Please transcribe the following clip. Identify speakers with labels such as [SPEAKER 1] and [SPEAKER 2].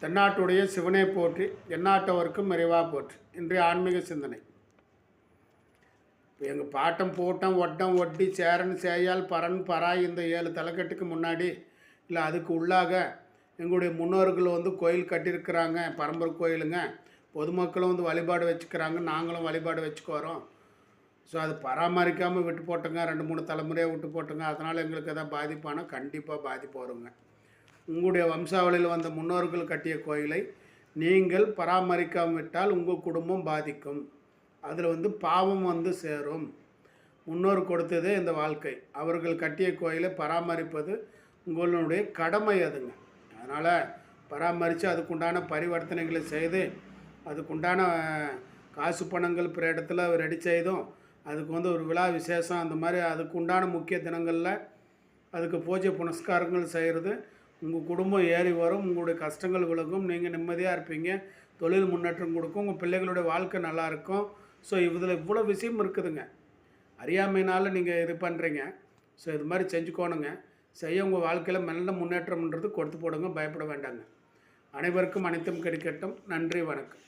[SPEAKER 1] தென்னாட்டுடைய சிவனை போற்றி எந்நாட்டவருக்கும் மறைவாக போற்றி. இன்றைய ஆன்மீக சிந்தனை. இப்போ எங்கள் பாட்டம் போட்டம் ஒட்டம் ஒட்டி சேரன் சேயால் பரன் பராய் இந்த ஏழு தலைக்கட்டுக்கு முன்னாடி இல்லை அதுக்கு உள்ளாக எங்களுடைய முன்னோர்கள் வந்து கோயில் கட்டியிருக்கிறாங்க பரம்பரை கோயிலுங்க. பொதுமக்களும் வந்து வழிபாடு வச்சுக்கிறாங்க நாங்களும் வழிபாடு வச்சுக்கோறோம் ஸோ அது பராமரிக்காமல் விட்டு போட்டோங்க ரெண்டு மூணு தலைமுறையாக விட்டு போட்டோங்க. அதனால் எங்களுக்கு எதாவது பாதிப்பானா கண்டிப்பாக பாதிப்பு வருங்க. உங்களுடைய வம்சாவளியில் வந்த முன்னோர்கள் கட்டிய கோயிலை நீங்கள் பராமரிக்காமல் விட்டால் உங்கள் குடும்பம் பாதிக்கும். அதில் வந்து பாவம் வந்து சேரும். முன்னோர் கொடுத்ததே இந்த வாழ்க்கை. அவர்கள் கட்டிய கோயிலை பராமரிப்பது உங்களுடைய கடமை அதுங்க. அதனால் பராமரித்து அதுக்குண்டான பரிவர்த்தனைகளை செய்து அதுக்குண்டான காசு பணங்கள் பிற இடத்துல ரெடி செய்தும் அதுக்கு வந்து ஒரு விழா விசேஷம் அந்த மாதிரி அதுக்குண்டான முக்கிய தினங்களில் அதுக்கு பூஜை புனஸ்காரங்கள் செய்கிறது. உங்கள் குடும்பம் ஏறி வரும் உங்களுடைய கஷ்டங்கள் விலகும் நீங்கள் நிம்மதியாக இருப்பீங்க தொழில் முன்னேற்றம் கொடுக்கும் உங்கள் பிள்ளைகளுடைய வாழ்க்கை நல்லாயிருக்கும் ஸோ இதில் இவ்வளோ விஷயம் இருக்குதுங்க. அறியாமையினால் நீங்கள் இது பண்ணுறீங்க ஸோ இது மாதிரி செஞ்சுக்கோணுங்க. செய்ய உங்கள் வாழ்க்கையில் நல்ல முன்னேற்றம்ன்றது கொடுத்து போடுங்க பயப்பட வேண்டாங்க. அனைவருக்கும் அனைத்தும் கிடைக்கட்டும். நன்றி வணக்கம்.